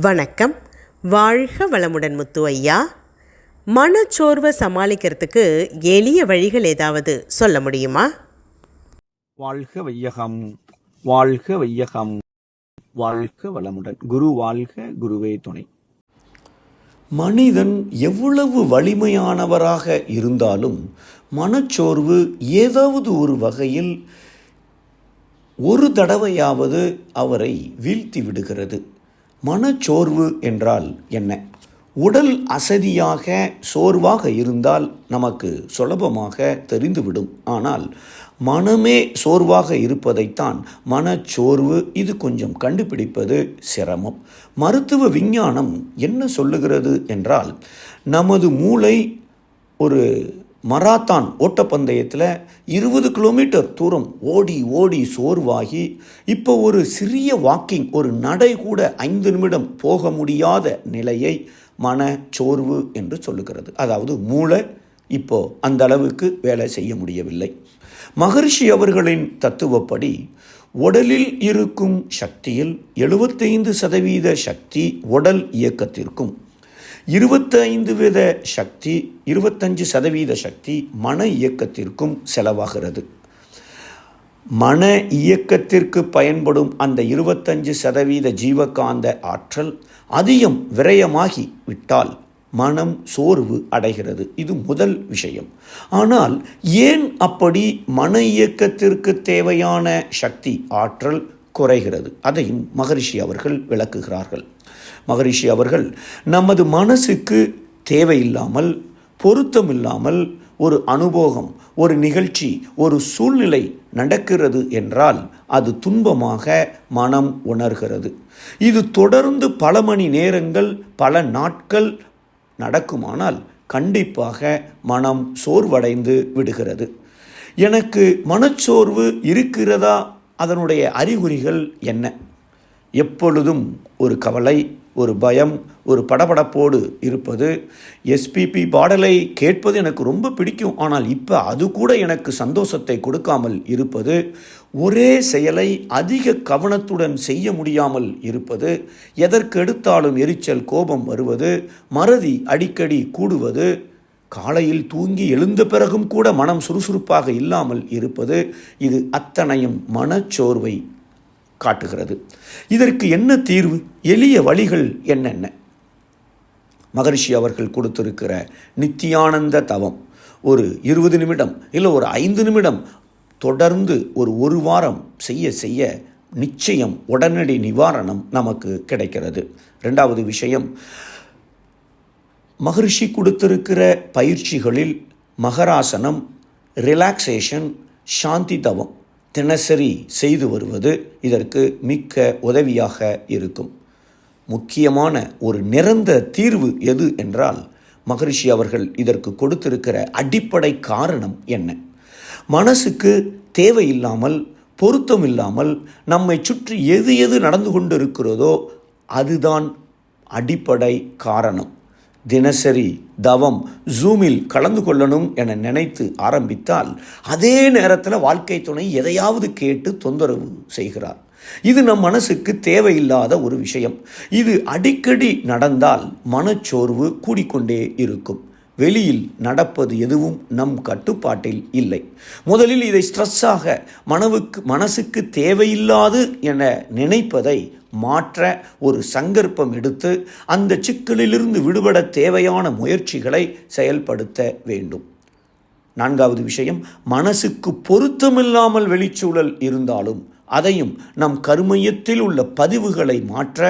வணக்கம். வாழ்க வளமுடன் முத்து ஐயா மனச்சோர்வை சமாளிக்கிறதுக்கு எளிய வழிகள் ஏதாவது சொல்ல முடியுமா? வாழ்க வையகம் வாழ்க வையகம் வாழ்க வளமுடன். குரு வாழ்க குருவே துணை. மனிதன் எவ்வளவு வலிமையானவராக இருந்தாலும் மனச்சோர்வு ஏதாவது ஒரு வகையில் ஒரு தடவையாவது அவரை வீழ்த்தி விடுகிறது. மனச்சோர்வு என்றால் என்ன? உடல் அசதியாக சோர்வாக இருந்தால் நமக்கு சுலபமாக தெரிந்துவிடும். ஆனால் மனமே சோர்வாக இருப்பதைத்தான் மனச்சோர்வு இது கொஞ்சம் கண்டுபிடிப்பது சிரமம். மருத்துவ விஞ்ஞானம் என்ன சொல்லுகிறது என்றால் நமது மூளை ஒரு மராத்தான் ஓட்டப்பந்தயத்தில் இருபது கிலோமீட்டர் தூரம் ஓடி ஓடி சோர்வாகி இப்போ ஒரு சிறிய வாக்கிங் ஒரு நடை கூட ஐந்து நிமிடம் போக முடியாத நிலையை மன சோர்வு என்று சொல்லுகிறது. அதாவது மூளை இப்போ அந்த அளவுக்கு வேலை செய்ய முடியவில்லை. மகர்ஷி அவர்களின் தத்துவப்படி உடலில் இருக்கும் சக்தியில் எழுபத்தைந்து சதவீத சக்தி உடல் இயக்கத்திற்கும் இருபத்தைந்து வித சக்தி இருபத்தஞ்சு சதவீத சக்தி மன இயக்கத்திற்கும் செலவாகிறது. மன இயக்கத்திற்கு பயன்படும் அந்த இருபத்தஞ்சு சதவீத ஜீவகாந்த ஆற்றல் அதிகம் விரயமாகி விட்டால் மனம் சோர்வு அடைகிறது. இது முதல் விஷயம். ஆனால் ஏன் அப்படி மன இயக்கத்திற்கு தேவையான சக்தி ஆற்றல் குறைகிறது. அதையும் மகரிஷி அவர்கள் விளக்குகிறார்கள். மகரிஷி அவர்கள் நமது மனசுக்கு தேவையில்லாமல் பொருத்தமில்லாமல் ஒரு அனுபவம் ஒரு நிகழ்ச்சி ஒரு சூழ்நிலை நடக்கிறது என்றால் அது துன்பமாக மனம் உணர்கிறது. இது தொடர்ந்து பல மணி நேரங்கள் பல நாட்கள் நடக்குமானால் கண்டிப்பாக மனம் சோர்வடைந்து விடுகிறது. எனக்கு மனச்சோர்வு இருக்கிறதா அதனுடைய அறிகுறிகள் என்ன? எப்பொழுதும் ஒரு கவலை ஒரு பயம் ஒரு படபடப்போடு இருப்பது எஸ்பிபி பாடலை கேட்பது எனக்கு ரொம்ப பிடிக்கும். ஆனால் இப்போ அது கூட எனக்கு சந்தோஷத்தை கொடுக்காமல் இருப்பது ஒரே செயலை அதிக கவனத்துடன் செய்ய முடியாமல் இருப்பது எதற்கு எடுத்தாலும் எரிச்சல் கோபம் வருவது மறதி அடிக்கடி கூடுவது காலையில் தூங்கி எழுந்த பிறகும் கூட மனம் சுறுசுறுப்பாக இல்லாமல் இருப்பது இது அத்தனையும் மனச்சோர்வை காட்டுகிறது. இதற்கு என்ன தீர்வு? எளிய வழிகள் என்னென்ன? மகரிஷி அவர்கள் கொடுத்திருக்கிற நித்தியானந்த தவம். ஒரு இருபது நிமிடம் இல்லை ஒரு ஐந்து நிமிடம் தொடர்ந்து ஒரு ஒரு வாரம் செய்ய செய்ய நிச்சயம் உடனடி நிவாரணம் நமக்கு கிடைக்கிறது. ரெண்டாவது விஷயம் மகரிஷி கொடுத்திருக்கிற பயிற்சிகளில் மகராசனம் ரிலாக்ஸேஷன் சாந்தி தவம் தினசரி செய்து வருவது இதற்கு மிக்க உதவியாக இருக்கும். முக்கியமான ஒரு நிரந்த தீர்வு எது என்றால் மகரிஷி அவர்கள் இதற்கு கொடுத்திருக்கிற அடிப்படை காரணம் என்ன? மனசுக்கு தேவையில்லாமல் பொருத்தம் இல்லாமல் நம்மை சுற்றி எது எது நடந்து கொண்டு இருக்கிறதோ அதுதான் அடிப்படை காரணம். தினசரி தவம் ஜூமில் கலந்து கொள்ளணும் என நினைத்து ஆரம்பித்தால் அதே நேரத்தில் வாழ்க்கை துணை எதையாவது கேட்டு தொந்தரவு செய்கிறார். இது நம் மனசுக்கு தேவையில்லாத ஒரு விஷயம். இது அடிக்கடி நடந்தால் மனச்சோர்வு கூடிக்கொண்டே இருக்கும். வெளியில் நடப்பது எதுவும் நம் கட்டுப்பாட்டில் இல்லை. முதலில் இதை ஸ்ட்ரெஸ்ஸாக மனவுக்கு மனசுக்கு தேவையில்லாது என நினைப்பதை மாற்ற ஒரு சங்கற்பம் எடுத்து அந்த சிக்கலிலிருந்து விடுபட தேவையான முயற்சிகளை செயல்படுத்த வேண்டும். நான்காவது விஷயம் மனசுக்கு பொருத்தமில்லாமல் வெளிச்சூழல் இருந்தாலும் அதையும் நம் கருமையத்தில் உள்ள பதிவுகளை மாற்ற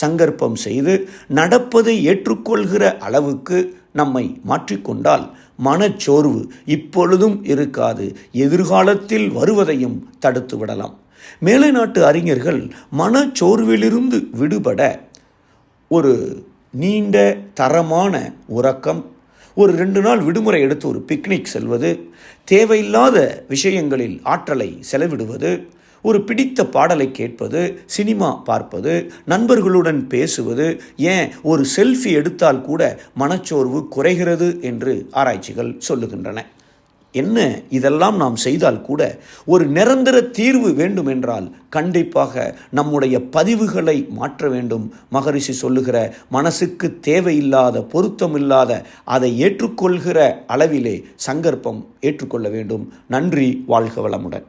சங்கற்பம் செய்து நடப்பதை ஏற்றுக்கொள்கிற அளவுக்கு நம்மை மாற்றிக்கொண்டால் மனச்சோர்வு இப்பொழுதும் இருக்காது. எதிர்காலத்தில் வருவதையும் தடுத்து விடலாம். மேலை நாட்டு அறிஞர்கள் மனச்சோர்விலிருந்து விடுபட ஒரு நீண்ட தரமான உறக்கம் ஒரு ரெண்டு நாள் விடுமுறை எடுத்து ஒரு பிக்னிக் செல்வது தேவையில்லாத விஷயங்களில் ஆற்றலை செலவிடுவது ஒரு பிடித்த பாடலை கேட்பது சினிமா பார்ப்பது நண்பர்களுடன் பேசுவது ஏன் ஒரு செல்ஃபி எடுத்தால் கூட மனச்சோர்வு குறைகிறது என்று ஆராய்ச்சிகள் சொல்லுகின்றன. என்ன இதெல்லாம் நாம் செய்தால் கூட ஒரு நிரந்தர தீர்வு வேண்டுமென்றால் கண்டிப்பாக நம்முடைய பதிவுகளை மாற்ற வேண்டும். மகரிஷி சொல்லுகிற மனசுக்கு தேவையில்லாத பொருத்தமில்லாத அதை ஏற்றுக்கொள்கிற அளவிலே சங்கற்பம் ஏற்றுக்கொள்ள வேண்டும். நன்றி வாழ்க வளமுடன்.